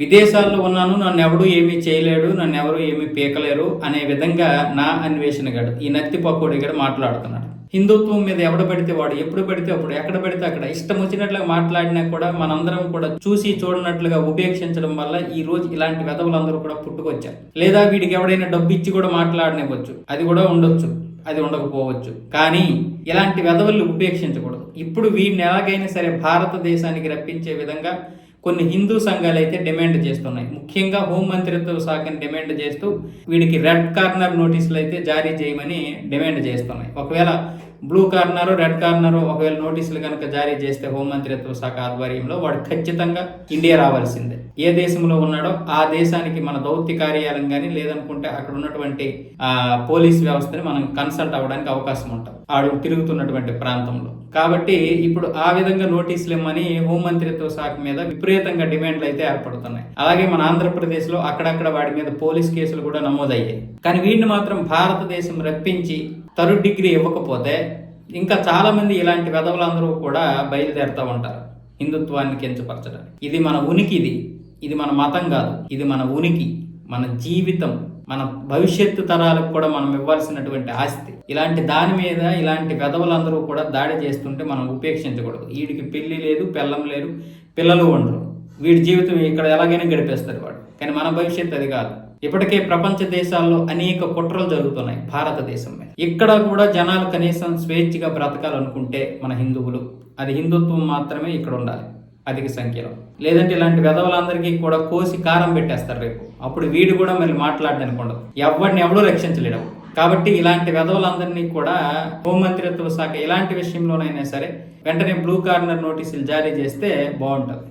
విదేశాల్లో ఉన్నాను నన్ను ఎవడు ఏమీ చేయలేడు నన్ను ఎవరు ఏమీ పీకలేరు అనే విధంగా నా అన్వేషణ గడు ఈ నత్తి పకోడి గడు మాట్లాడుతున్నాడు. హిందుత్వం మీద ఎవడ పెడితే వాడు ఎప్పుడు పెడితే అప్పుడు ఎక్కడ పెడితే అక్కడ. ఇష్టం వచ్చినట్లుగా మాట్లాడినా కూడా మనందరం కూడా చూసి చూడనట్లుగా ఉపేక్షించడం వల్ల ఈ రోజు ఇలాంటి వెధవులందరూ కూడా పుట్టుకొచ్చారు. లేదా వీడికి ఎవడైనా డబ్బు ఇచ్చి కూడా మాట్లాడనివ్వచ్చు. అది కూడా ఉండొచ్చు అది ఉండకపోవచ్చు. కానీ ఇలాంటి వెధవల్ని ఉపేక్షించకూడదు. ఇప్పుడు వీడిని ఎలాగైనా సరే భారతదేశానికి రప్పించే విధంగా కొన్ని హిందూ సంఘాలు అయితే డిమాండ్ చేస్తున్నాయి. ముఖ్యంగా హోం మంత్రిత్వ శాఖని డిమాండ్ చేస్తూ వీడికి రెడ్ కార్నర్ నోటీసులు అయితే జారీ చేయమని డిమాండ్ చేస్తున్నాయి. ఒకవేళ బ్లూ కార్నర్ రెడ్ కార్నర్ ఒకవేళ నోటీసులు కనుక జారీ చేస్తే హోం మంత్రిత్వ శాఖ ఆధ్వర్యంలో వాడు ఖచ్చితంగా ఇండియా రావాల్సిందే. ఏ దేశంలో ఉన్నాడో ఆ దేశానికి మన దౌత్య కార్యాలయం కానీ లేదనుకుంటే అక్కడ ఉన్నటువంటి ఆ పోలీస్ వ్యవస్థని మనం కన్సల్ట్ అవ్వడానికి అవకాశం ఉంటుంది ఆడు తిరుగుతున్నటువంటి ప్రాంతంలో. కాబట్టి ఇప్పుడు ఆ విధంగా నోటీసులు ఇమ్మని హోంమంత్రిత్వ శాఖ మీద విపరీతంగా డిమాండ్లు అయితే ఏర్పడుతున్నాయి. అలాగే మన ఆంధ్రప్రదేశ్లో అక్కడక్కడ వాడి మీద పోలీస్ కేసులు కూడా నమోదయ్యాయి. కానీ వీడిని మాత్రం భారతదేశం రప్పించి థర్డ్ డిగ్రీ ఇవ్వకపోతే ఇంకా చాలామంది ఇలాంటి వెధవులందరూ కూడా బయలుదేరుతూ ఉంటారు హిందుత్వాన్ని కించపరచడానికి. ఇది మన ఉనికి ఇది. ఇది మన మతం కాదు. ఇది మన ఉనికి. మన జీవితం. మన భవిష్యత్తు తరాలకు కూడా మనం ఇవ్వాల్సినటువంటి ఆస్తి. ఇలాంటి దాని మీద ఇలాంటి వెధవులందరూ కూడా దాడి చేస్తుంటే మనం ఉపేక్షించకూడదు. వీడికి పెళ్ళి లేదు పిల్లం లేదు పిల్లలు ఉండరు. వీడి జీవితం ఇక్కడ ఎలాగైనా గడిపేస్తారు వాడు. కానీ మన భవిష్యత్తు అది కాదు. ఇప్పటికే ప్రపంచ దేశాల్లో అనేక కుట్రలు జరుగుతున్నాయి భారతదేశం మీద. ఇక్కడ కూడా జనాలు కనీసం స్వేచ్ఛగా బ్రతకాలనుకుంటే మన హిందువులు అది హిందుత్వం మాత్రమే ఇక్కడ ఉండాలి అధిక సంఖ్యలో. లేదంటే ఇలాంటి వెధవలందరికీ కూడా కోసి కారం పెట్టేస్తారు రేపు. అప్పుడు వీడు కూడా మళ్ళీ మాట్లాడడానికి ఉండదు ఎవరిని ఎవడూ రక్షించలేడు కాబట్టి ఇలాంటి వెధవలందరినీ కూడా హోంమంత్రిత్వ శాఖ ఇలాంటి విషయంలోనైనా సరే వెంటనే బ్లూ కార్నర్ నోటీసులు జారీ చేస్తే బాగుంటుంది.